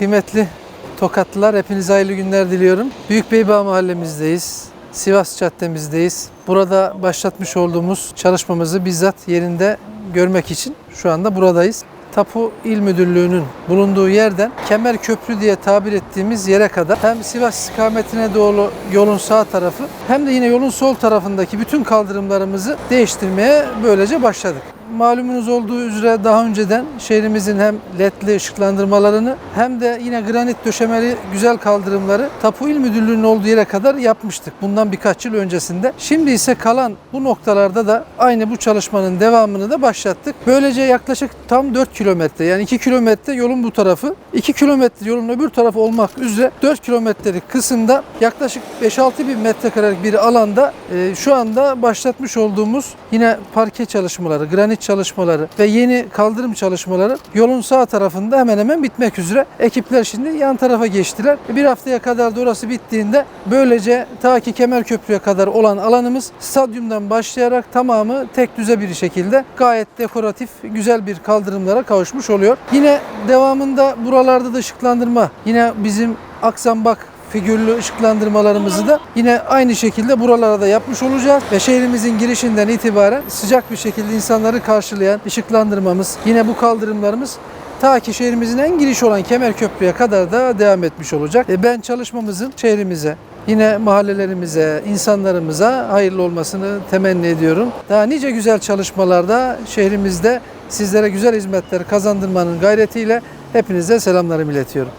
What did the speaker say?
Kıymetli Tokatlılar hepinize hayırlı günler diliyorum. Büyükbeybağ mahallemizdeyiz. Sivas caddemizdeyiz. Burada başlatmış olduğumuz çalışmamızı bizzat yerinde görmek için şu anda buradayız. Tapu İl Müdürlüğü'nün bulunduğu yerden Kemer Köprü diye tabir ettiğimiz yere kadar hem Sivas istikametine doğru yolun sağ tarafı hem de yine yolun sol tarafındaki bütün kaldırımlarımızı değiştirmeye böylece başladık. Malumunuz olduğu üzere daha önceden şehrimizin hem ledli ışıklandırmalarını hem de yine granit döşemeli güzel kaldırımları Tapu İl Müdürlüğü'nün olduğu yere kadar yapmıştık. Bundan birkaç yıl öncesinde. Şimdi ise kalan bu noktalarda da aynı bu çalışmanın devamını da başlattık. Böylece yaklaşık tam 4 kilometre yani 2 kilometre yolun bu tarafı, 2 kilometre yolun öbür tarafı olmak üzere 4 kilometrelik kısımda yaklaşık 5-6 bin metrekarelik bir alanda e, şu anda başlatmış olduğumuz yine parke çalışmaları, granit çalışmaları ve yeni kaldırım çalışmaları yolun sağ tarafında hemen hemen bitmek üzere. Ekipler şimdi yan tarafa geçtiler. Bir haftaya kadar da orası bittiğinde böylece ta ki Kemerköprü'ye kadar olan alanımız stadyumdan başlayarak tamamı tek düze bir şekilde gayet dekoratif güzel bir kaldırımlara kavuşmuş oluyor. Yine devamında buralarda da ışıklandırma yine bizim Akzambak figürlü ışıklandırmalarımızı da yine aynı şekilde buralara da yapmış olacağız ve şehrimizin girişinden itibaren sıcak bir şekilde insanları karşılayan ışıklandırmamız yine bu kaldırımlarımız ta ki şehrimizin en giriş olan Kemerköprü'ye kadar da devam etmiş olacak. E ben çalışmamızın şehrimize Yine mahallelerimize, insanlarımıza hayırlı olmasını temenni ediyorum. Daha nice güzel çalışmalarda şehrimizde sizlere güzel hizmetler kazandırmanın gayretiyle hepinize selamlarımı iletiyorum.